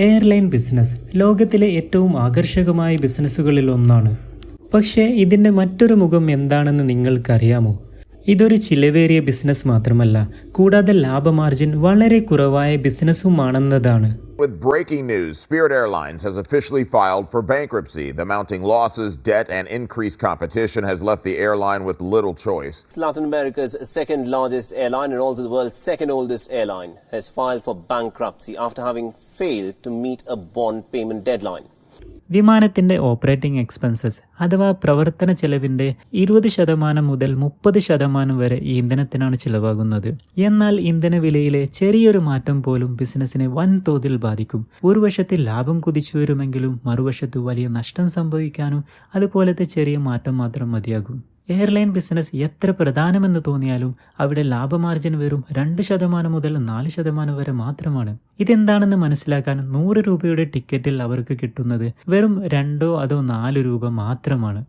Airline business ലോകത്തിലെ ഏറ്റവും ആകർഷകമായ ബിസിനസ്സുകളിൽ ഒന്നാണ്. പക്ഷേ ഇതിന്റെ മറ്റൊരു മുഖം എന്താണെന്ന് നിങ്ങൾക്കറിയാമോ? ഇതൊരു ചിലവേറിയ ബിസിനസ് മാത്രമല്ല കൂടാതെ ലാഭമാർജിൻ വളരെ കുറവായ ബിസിനസ്സുമാണെന്നതാണ് With breaking news, Spirit Airlines has officially filed for bankruptcy. The mounting losses, debt, and increased competition has left the airline with little choice. Latin America's second largest airline and also the world's second oldest airline has filed for bankruptcy after having failed to meet a bond payment deadline. വിമാനത്തിന്റെ operating expenses അഥവാ പ്രവർത്തന ചെലവിന്റെ ഇരുപത് ശതമാനം മുതൽ മുപ്പത് ശതമാനം വരെ ഇന്ധനത്തിനാണ് ചിലവാകുന്നത്. എന്നാൽ ഇന്ധന വിലയിലെ ചെറിയൊരു മാറ്റം പോലും ബിസിനസ്സിനെ വൻതോതിൽ ബാധിക്കും. ഒരു വശത്ത് ലാഭം കുതിച്ചു വരുമെങ്കിലും മറുവശത്ത് വലിയ നഷ്ടം സംഭവിക്കാനും അതുപോലത്തെ ചെറിയ മാറ്റം മാത്രം മതിയാകും. എയർലൈൻ ബിസിനസ് എത്ര പ്രധാനമെന്ന് തോന്നിയാലും അവിടെ ലാഭമാർജിൻ വെറും രണ്ട് ശതമാനം മുതൽ നാല് ശതമാനം വരെ മാത്രമാണ്. ഇതെന്താണെന്ന് മനസ്സിലാക്കാൻ നൂറ് രൂപയുടെ ടിക്കറ്റിൽ അവർക്ക് കിട്ടുന്നത് വെറും രണ്ടോ അതോ നാല് രൂപ മാത്രമാണ്.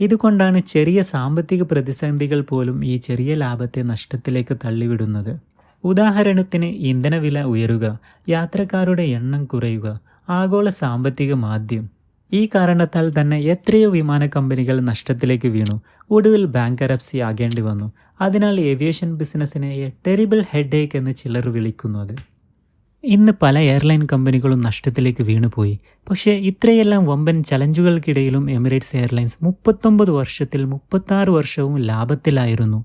ഇതുകൊണ്ടാണ് ചെറിയ സാമ്പത്തിക പ്രതിസന്ധികൾ പോലും ഈ ചെറിയ ലാഭത്തെ നഷ്ടത്തിലേക്ക് തള്ളിവിടുന്നത്. ഉദാഹരണത്തിന് ഇന്ധനവില ഉയരുക യാത്രക്കാരുടെ എണ്ണം കുറയുക ആഗോള സാമ്പത്തിക മാന്ദ്യം ഈ കാരണത്താൽ തന്നെ എത്രയോ വിമാന കമ്പനികൾ നഷ്ടത്തിലേക്ക് വീണു. ഒടുവിൽ ബാങ്കറപ്സി ആകേണ്ടി വന്നു. അതിനാൽ ഏവിയേഷൻ ബിസിനസ്സിനെ ടെറിബിൾ ഹെഡേക്ക് എന്ന് ചിലർ വിളിക്കുന്നത്. ഇന്ന് പല എയർലൈൻ കമ്പനികളും നഷ്ടത്തിലേക്ക് വീണുപോയി പക്ഷേ ഇത്രയെല്ലാം വമ്പൻ ചലഞ്ചുകൾക്കിടയിലും എമിറേറ്റ്സ് എയർലൈൻസ് മുപ്പത്തൊമ്പത് വർഷത്തിൽ മുപ്പത്താറ് വർഷവും ലാഭത്തിലായിരുന്നു.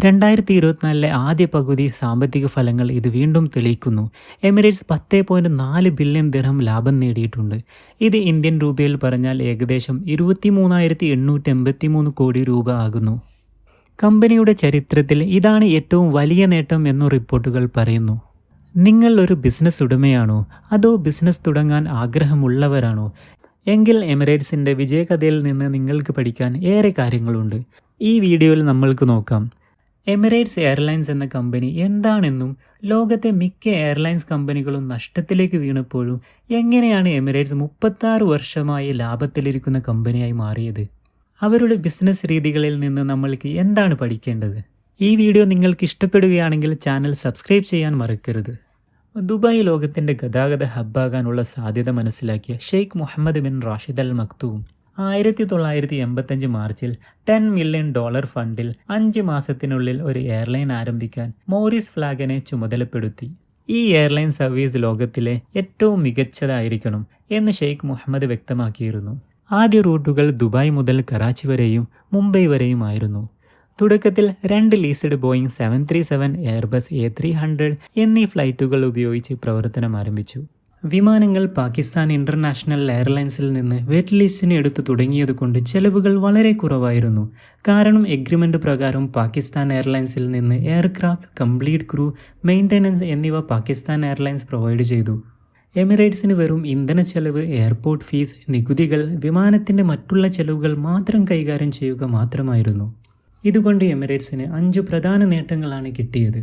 രണ്ടായിരത്തി ഇരുപത്തിനാലിലെ ആദ്യ പകുതി സാമ്പത്തിക ഫലങ്ങൾ ഇത് വീണ്ടും തെളിയിക്കുന്നു. എമിറേറ്റ്സ് പത്ത് പോയിന്റ് നാല് ബില്യൺ ദിർഹം ലാഭം നേടിയിട്ടുണ്ട്. ഇത് ഇന്ത്യൻ രൂപയിൽ പറഞ്ഞാൽ ഏകദേശം ഇരുപത്തി മൂന്നായിരത്തി എണ്ണൂറ്റി എൺപത്തി മൂന്ന് കോടി രൂപ ആകുന്നു. കമ്പനിയുടെ ചരിത്രത്തിൽ ഇതാണ് ഏറ്റവും വലിയ നേട്ടം എന്നു റിപ്പോർട്ടുകൾ പറയുന്നു. നിങ്ങൾ ഒരു ബിസിനസ് ഉടമയാണോ? അതോ ബിസിനസ് തുടങ്ങാൻ ആഗ്രഹമുള്ളവരാണോ? എങ്കിൽ എമിറേറ്റ്സിന്റെ വിജയകഥയിൽ നിന്ന് നിങ്ങൾക്ക് പഠിക്കാൻ ഏറെ കാര്യങ്ങളുണ്ട്. ഈ വീഡിയോയിൽ നമ്മൾക്ക് നോക്കാം. എമിറേറ്റ്സ് എയർലൈൻസ് എന്ന കമ്പനി എന്താണെന്നും ലോകത്തെ മിക്ക എയർലൈൻസ് കമ്പനികളും നഷ്ടത്തിലേക്ക് വീണപ്പോഴും എങ്ങനെയാണ് എമിറേറ്റ്സ് മുപ്പത്താറ് വർഷമായി ലാഭത്തിലിരിക്കുന്ന കമ്പനിയായി മാറിയത്? അവരുടെ ബിസിനസ് രീതികളിൽ നിന്ന് നമ്മൾക്ക് എന്താണ് പഠിക്കേണ്ടത്? ഈ വീഡിയോ നിങ്ങൾക്ക് ഇഷ്ടപ്പെടുകയാണെങ്കിൽ ചാനൽ സബ്സ്ക്രൈബ് ചെയ്യാൻ മറക്കരുത്. ദുബായ് ലോകത്തിന്റെ ഗതാഗത ഹബ്ബാകാനുള്ള സാധ്യത മനസ്സിലാക്കിയ Sheikh Mohammed bin Rashid Al Maktoum ആയിരത്തി തൊള്ളായിരത്തി എൺപത്തഞ്ച് മാർച്ചിൽ ടെൻ മില്യൺ ഡോളർ ഫണ്ടിൽ അഞ്ച് മാസത്തിനുള്ളിൽ ഒരു എയർലൈൻ ആരംഭിക്കാൻ മോറിസ് ഫ്ലാഗനെ ചുമതലപ്പെടുത്തി. ഈ എയർലൈൻ സർവീസ് ലോകത്തിലെ ഏറ്റവും മികച്ചതായിരിക്കണം എന്ന് ഷെയ്ഖ് മുഹമ്മദ് വ്യക്തമാക്കിയിരുന്നു. ആദ്യ റൂട്ടുകൾ ദുബായ് മുതൽ കറാച്ചി വരെയും മുംബൈ വരെയും ആയിരുന്നു തുടക്കത്തിൽ രണ്ട് leased Boeing seven three seven Airbus A three hundred എന്നീ ഫ്ലൈറ്റുകൾ ഉപയോഗിച്ച് പ്രവർത്തനം ആരംഭിച്ചു. വിമാനങ്ങൾ പാകിസ്ഥാൻ ഇന്റർനാഷണൽ എയർലൈൻസിൽ നിന്ന് വെറ്റ് ലിസ്റ്റിന് എടുത്തു തുടങ്ങിയതുകൊണ്ട് ചെലവുകൾ വളരെ കുറവായിരുന്നു. കാരണം എഗ്രിമെന്റ് പ്രകാരം പാകിസ്ഥാൻ എയർലൈൻസിൽ നിന്ന് എയർക്രാഫ്റ്റ് കംപ്ലീറ്റ് ക്രൂ മെയിന്റനൻസ് എന്നിവ പാകിസ്ഥാൻ എയർലൈൻസ് പ്രൊവൈഡ് ചെയ്തു. എമിറേറ്റ്സിന് വെറും ഇന്ധന ചെലവ് എയർപോർട്ട് ഫീസ് നികുതികൾ വിമാനത്തിന്റെ മറ്റുള്ള ചെലവുകൾ മാത്രം കൈകാര്യം ചെയ്യുക മാത്രമായിരുന്നു. ഇതുകൊണ്ട് എമിറേറ്റ്സിന് അഞ്ച് പ്രധാന നേട്ടങ്ങളാണ് കിട്ടിയത്.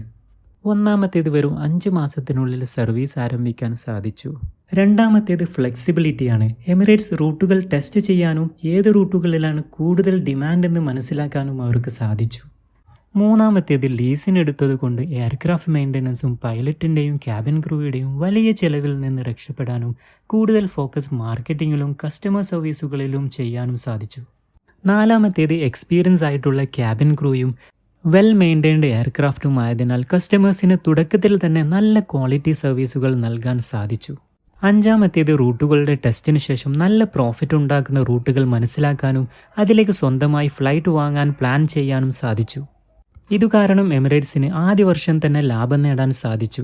ഒന്നാമത്തേത് വെറും അഞ്ച് മാസത്തിനുള്ളിൽ സർവീസ് ആരംഭിക്കാൻ സാധിച്ചു. രണ്ടാമത്തേത് ഫ്ലെക്സിബിലിറ്റിയാണ്. എമിറേറ്റ്സ് റൂട്ടുകൾ ടെസ്റ്റ് ചെയ്യാനും ഏത് റൂട്ടുകളിലാണ് കൂടുതൽ ഡിമാൻഡ് എന്ന് മനസ്സിലാക്കാനും അവർക്ക് സാധിച്ചു. മൂന്നാമത്തേത് ലീസിനെടുത്തത് കൊണ്ട് എയർക്രാഫ്റ്റ് മെയിന്റനൻസും പൈലറ്റിന്റെയും ക്യാബിൻ ക്രൂയുടെയും വലിയ ചെലവിൽ നിന്ന് രക്ഷപ്പെടാനും കൂടുതൽ ഫോക്കസ് മാർക്കറ്റിങ്ങിലും കസ്റ്റമർ സർവീസുകളിലും ചെയ്യാനും സാധിച്ചു. നാലാമത്തേത് എക്സ്പീരിയൻസ് ആയിട്ടുള്ള ക്യാബിൻ ക്രൂയും വെൽ മെയിന്റൈൻഡ് എയർക്രാഫ്റ്റും ആയതിനാൽ കസ്റ്റമേഴ്സിന് തുടക്കത്തിൽ തന്നെ നല്ല ക്വാളിറ്റി സർവീസുകൾ നൽകാൻ സാധിച്ചു. അഞ്ചാമത്തേത് റൂട്ടുകളുടെ ടെസ്റ്റിന് ശേഷം നല്ല പ്രോഫിറ്റ് ഉണ്ടാക്കുന്ന റൂട്ടുകൾ മനസ്സിലാക്കാനും അതിലേക്ക് സ്വന്തമായി ഫ്ലൈറ്റ് വാങ്ങാൻ പ്ലാൻ ചെയ്യാനും സാധിച്ചു. ഇതുകാരണം എമിറേറ്റ്സിന് ആദ്യ വർഷം തന്നെ ലാഭം നേടാൻ സാധിച്ചു.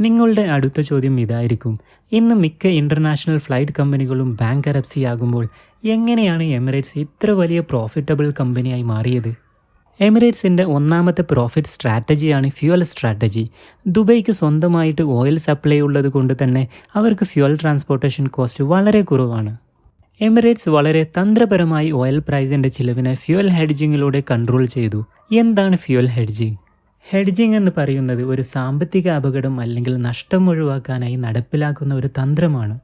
നിങ്ങളുടെ അടുത്ത ചോദ്യം ഇതായിരിക്കും. ഇന്ന് മിക്ക ഇന്റർനാഷണൽ ഫ്ലൈറ്റ് കമ്പനികളും ബാങ്ക് ആകുമ്പോൾ എങ്ങനെയാണ് എമിറേറ്റ്സ് ഇത്ര വലിയ പ്രോഫിറ്റബിൾ കമ്പനിയായി മാറിയത്? എമിറേറ്റ്സിന്റെ ഒന്നാമത്തെ പ്രോഫിറ്റ് സ്ട്രാറ്റജിയാണ് ഫ്യുവൽ സ്ട്രാറ്റജി ദുബൈക്ക് സ്വന്തമായിട്ട് ഓയിൽ സപ്ലൈ ഉള്ളത് കൊണ്ട് തന്നെ അവർക്ക് ഫ്യുവൽ ട്രാൻസ്പോർട്ടേഷൻ കോസ്റ്റ് വളരെ കുറവാണ്. എമിറേറ്റ്സ് വളരെ തന്ത്രപരമായി ഓയിൽ പ്രൈസിന്റെ ചിലവിനെ ഫ്യുവൽ ഹെഡ്ജിങ്ങിലൂടെ കൺട്രോൾ ചെയ്തു. എന്താണ് ഫ്യുവൽ ഹെഡ്ജിങ് ഹെഡ്ജിങ് എന്ന് പറയുന്നത് ഒരു സാമ്പത്തിക അപകടം അല്ലെങ്കിൽ നഷ്ടം ഒഴിവാക്കാനായി നടപ്പിലാക്കുന്ന ഒരു തന്ത്രമാണ്.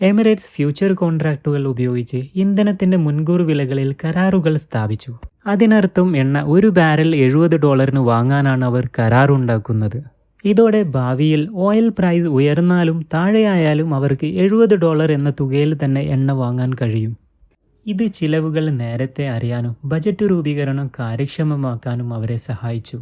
എമിറേറ്റ്സ് ഫ്യൂച്ചർ കോൺട്രാക്റ്റുകൾ ഉപയോഗിച്ച് ഇന്ധനത്തിന്റെ മുൻകൂർ വിലകളിൽ കരാറുകൾ സ്ഥാപിച്ചു. അതിനർത്ഥം എണ്ണ ഒരു ബാരൽ എഴുപത് ഡോളറിന് വാങ്ങാനാണ് അവർ കരാറുണ്ടാക്കുന്നത്. ഇതോടെ ഭാവിയിൽ ഓയിൽ പ്രൈസ് ഉയർന്നാലും താഴെയായാലും അവർക്ക് എഴുപത് ഡോളർ എന്ന തുകയിൽ തന്നെ എണ്ണ വാങ്ങാൻ കഴിയും. ഇത് ചിലവുകൾ നേരത്തെ അറിയാനും ബജറ്റ് രൂപീകരണം കാര്യക്ഷമമാക്കാനും അവരെ സഹായിച്ചു.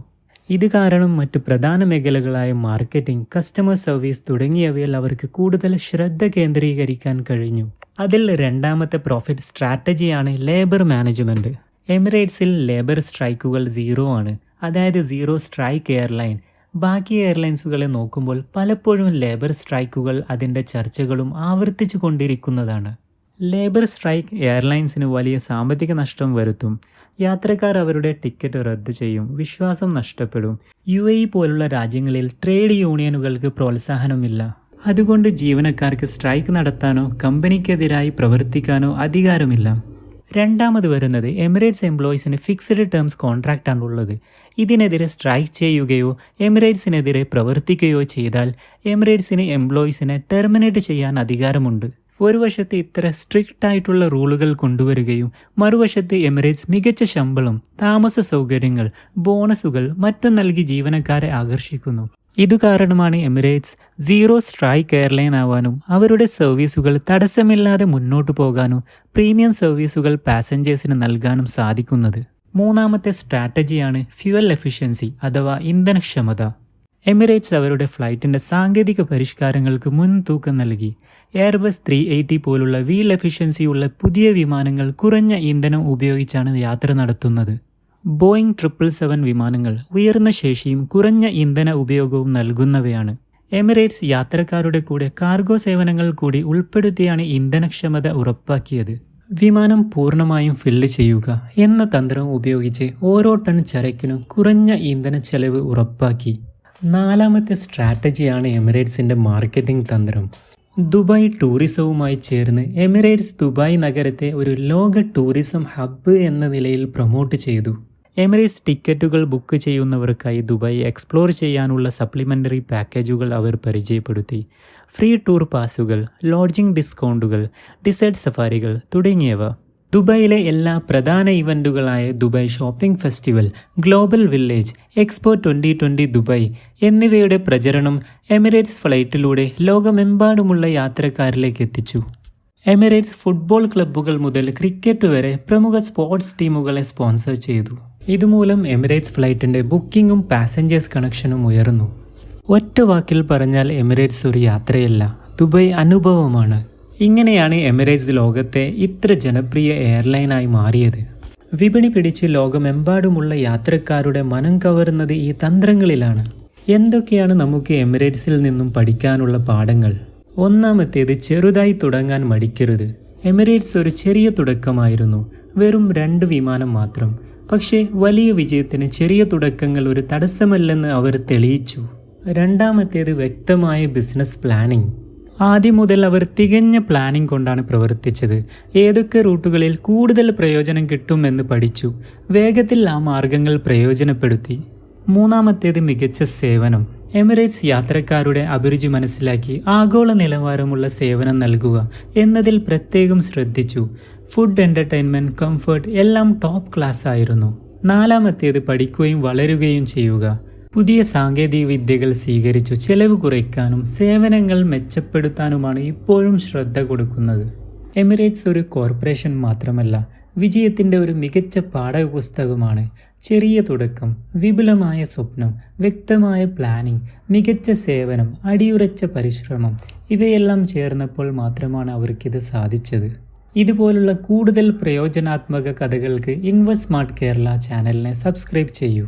ഇത് കാരണം മറ്റു പ്രധാന മേഖലകളായ മാർക്കറ്റിംഗ് കസ്റ്റമർ സർവീസ് തുടങ്ങിയവയിൽ അവർക്ക് കൂടുതൽ ശ്രദ്ധ കേന്ദ്രീകരിക്കാൻ കഴിഞ്ഞു. അതിൽ രണ്ടാമത്തെ പ്രോഫിറ്റ് സ്ട്രാറ്റജിയാണ് ലേബർ മാനേജ്മെന്റ് എമിറേറ്റ്സിൽ ലേബർ സ്ട്രൈക്കുകൾ സീറോ ആണ്. അതായത് സീറോ സ്ട്രൈക്ക് എയർലൈൻ. ബാക്കി എയർലൈൻസുകളെ നോക്കുമ്പോൾ പലപ്പോഴും ലേബർ സ്ട്രൈക്കുകൾ അതിന്റെ ചർച്ചകളും ആവർത്തിച്ചു കൊണ്ടിരിക്കുന്നതാണ്. ലേബർ സ്ട്രൈക്ക് എയർലൈൻസിന് വലിയ സാമ്പത്തിക നഷ്ടം വരുത്തും. യാത്രക്കാർ അവരുടെ ടിക്കറ്റ് റദ്ദ് ചെയ്യും. വിശ്വാസം നഷ്ടപ്പെടും. യു എ പോലുള്ള രാജ്യങ്ങളിൽ ട്രേഡ് യൂണിയനുകൾക്ക് പ്രോത്സാഹനമില്ല. അതുകൊണ്ട് ജീവനക്കാർക്ക് സ്ട്രൈക്ക് നടത്താനോ കമ്പനിക്കെതിരായി പ്രവർത്തിക്കാനോ അധികാരമില്ല. രണ്ടാമത് വരുന്നത് എമിറേറ്റ്സ് എംപ്ലോയീസിന് ഫിക്സ്ഡ് ടേംസ് കോൺട്രാക്റ്റ് ഉള്ളത് ഇതിനെതിരെ സ്ട്രൈക്ക് ചെയ്യുകയോ എമിറേറ്റ്സിനെതിരെ പ്രവർത്തിക്കുകയോ ചെയ്താൽ എമിറേറ്റ്സിന് എംപ്ലോയീസിനെ ടെർമിനേറ്റ് ചെയ്യാൻ അധികാരമുണ്ട്. ഒരു വശത്ത് ഇത്ര സ്ട്രിക്റ്റ് ആയിട്ടുള്ള റൂളുകൾ കൊണ്ടുവരികയും മറുവശത്ത് എമിറേറ്റ്സ് മികച്ച ശമ്പളം താമസ സൗകര്യങ്ങൾ ബോണസുകൾ മറ്റും നൽകി ജീവനക്കാരെ ആകർഷിക്കുന്നു. ഇതു കാരണമാണ് എമിറേറ്റ്സ് സീറോ സ്ട്രൈക്ക് എയർലൈൻ ആവാനും അവരുടെ സർവീസുകൾ തടസ്സമില്ലാതെ മുന്നോട്ടു പോകാനും പ്രീമിയം സർവീസുകൾ പാസഞ്ചേഴ്സിന് നൽകാനും സാധിക്കുന്നത്. മൂന്നാമത്തെ സ്ട്രാറ്റജിയാണ് ഫ്യുവൽ എഫിഷ്യൻസി അഥവാ ഇന്ധനക്ഷമത. എമിറേറ്റ്സ് അവരുടെ ഫ്ലൈറ്റിന്റെ സാങ്കേതിക പരിഷ്കാരങ്ങൾക്ക് മുൻതൂക്കം നൽകി. എയർബസ് ത്രീ എയ്റ്റി പോലുള്ള വീൽ എഫിഷ്യൻസിയുള്ള പുതിയ വിമാനങ്ങൾ കുറഞ്ഞ ഇന്ധനം ഉപയോഗിച്ചാണ് യാത്ര നടത്തുന്നത്. ബോയിങ് ട്രിപ്പിൾ സെവൻ വിമാനങ്ങൾ ഉയർന്ന ശേഷിയും കുറഞ്ഞ ഇന്ധന ഉപയോഗവും നൽകുന്നവയാണ്. എമിറേറ്റ്സ് യാത്രക്കാരുടെ കൂടെ കാർഗോ സേവനങ്ങൾ കൂടി ഉൾപ്പെടുത്തിയാണ് ഇന്ധനക്ഷമത ഉറപ്പാക്കിയത്. വിമാനം പൂർണമായും ഫില്ല് ചെയ്യുക എന്ന തന്ത്രം ഉപയോഗിച്ച് ഓരോ ടൺ ചരക്കിനും കുറഞ്ഞ ഇന്ധന ചെലവ് ഉറപ്പാക്കി. നാലാമത്തെ സ്ട്രാറ്റജിയാണ് എമിറേറ്റ്സിന്റെ മാർക്കറ്റിംഗ് തന്ത്രം. ദുബായ് ടൂറിസവുമായി ചേർന്ന് എമിറേറ്റ്സ് ദുബായ് നഗരത്തെ ഒരു ലോക ടൂറിസം ഹബ്ബ് എന്ന നിലയിൽ പ്രൊമോട്ട് ചെയ്തു. എമിറേറ്റ്സ് ടിക്കറ്റുകൾ ബുക്ക് ചെയ്യുന്നവർക്കായി ദുബായ് എക്സ്പ്ലോർ ചെയ്യാനുള്ള സപ്ലിമെന്ററി പാക്കേജുകൾ അവർ പരിചയപ്പെടുത്തി. ഫ്രീ ടൂർ പാസുകൾ ലോഡ്ജിംഗ് ഡിസ്കൗണ്ടുകൾ ഡിസേർട്ട് സഫാരികൾ തുടങ്ങിയവ. ദുബായിലെ എല്ലാ പ്രധാന ഇവന്റുകളായ Dubai shopping festival global village expo twenty twenty Dubai എന്നിവയുടെ പ്രചരണം എമിറേറ്റ്സ് ഫ്ലൈറ്റിലൂടെ ലോകമെമ്പാടുമുള്ള യാത്രക്കാരിലേക്ക് എത്തിച്ചു. എമിറേറ്റ്സ് ഫുട്ബോൾ ക്ലബ്ബുകൾ മുതൽ ക്രിക്കറ്റ് വരെ പ്രമുഖ സ്പോർട്സ് ടീമുകളെ സ്പോൺസർ ചെയ്തു. ഇതുമൂലം എമിറേറ്റ്സ് ഫ്ലൈറ്റിന്റെ ബുക്കിങ്ങും പാസഞ്ചേഴ്സ് കണക്ഷനും ഉയർന്നു. ഒറ്റ വാക്കിൽ പറഞ്ഞാൽ എമിറേറ്റ്സ് ഒരു യാത്രയല്ല ദുബൈ അനുഭവമാണ്. ഇങ്ങനെയാണ് എമിറേറ്റ്സ് ലോകത്തെ ഇത്ര ജനപ്രിയ എയർലൈനായി മാറിയത്. വിപണി പിടിച്ച് ലോകമെമ്പാടുമുള്ള യാത്രക്കാരുടെ മനം കവരുന്നത് ഈ തന്ത്രങ്ങളിലാണ്. എന്തൊക്കെയാണ് നമുക്ക് എമിറേറ്റ്സിൽ നിന്നും പഠിക്കാനുള്ള പാഠങ്ങൾ? ഒന്നാമത്തേത് ചെറുതായി തുടങ്ങാൻ മടിക്കരുത്. എമിറേറ്റ്സ് ഒരു ചെറിയ തുടക്കമായിരുന്നു വെറും രണ്ട് വിമാനം മാത്രം. പക്ഷേ വലിയ വിജയത്തിന് ചെറിയ തുടക്കങ്ങൾ ഒരു തടസ്സമല്ലെന്ന് അവർ തെളിയിച്ചു. രണ്ടാമത്തേത് വ്യക്തമായ ബിസിനസ് പ്ലാനിംഗ് ആദ്യം മുതൽ അവർ തികഞ്ഞ പ്ലാനിംഗ് കൊണ്ടാണ് പ്രവർത്തിച്ചത്. ഏതൊക്കെ റൂട്ടുകളിൽ കൂടുതൽ പ്രയോജനം കിട്ടുമെന്ന് പഠിച്ചു. വേഗത്തിൽ ആ മാർഗങ്ങൾ പ്രയോജനപ്പെടുത്തി. മൂന്നാമത്തേത് മികച്ച സേവനം. എമിറേറ്റ്സ് യാത്രക്കാരുടെ അഭിരുചി മനസ്സിലാക്കി ആഗോള നിലവാരമുള്ള സേവനം നൽകുക എന്നതിൽ പ്രത്യേകം ശ്രദ്ധിച്ചു. ഫുഡ് എന്റർടൈൻമെന്റ് കംഫർട്ട് എല്ലാം ടോപ്പ് ക്ലാസ് ആയിരുന്നു. നാലാമത്തേത് പഠിക്കുകയും വളരുകയും ചെയ്യുക. പുതിയ സാങ്കേതിക വിദ്യകൾ സ്വീകരിച്ചു ചെലവ് കുറയ്ക്കാനും സേവനങ്ങൾ മെച്ചപ്പെടുത്താനുമാണ് ഇപ്പോഴും ശ്രദ്ധ കൊടുക്കുന്നത്. എമിറേറ്റ്സ് ഒരു കോർപ്പറേഷൻ മാത്രമല്ല വിജയത്തിന്റെ ഒരു മികച്ച പാഠപുസ്തകമാണ്. ചെറിയ തുടക്കം വിപുലമായ സ്വപ്നം വ്യക്തമായ പ്ലാനിംഗ് മികച്ച സേവനം അടിയുറച്ച പരിശ്രമം ഇവയെല്ലാം ചേർന്നപ്പോൾ മാത്രമാണ് അവർക്കിത് സാധിച്ചത്. ഇതുപോലുള്ള കൂടുതൽ പ്രയോജനാത്മക കഥകൾക്ക് ഇൻവെസ്റ്റ് സ്മാർട്ട് കേരള ചാനലിനെ സബ്സ്ക്രൈബ് ചെയ്യൂ.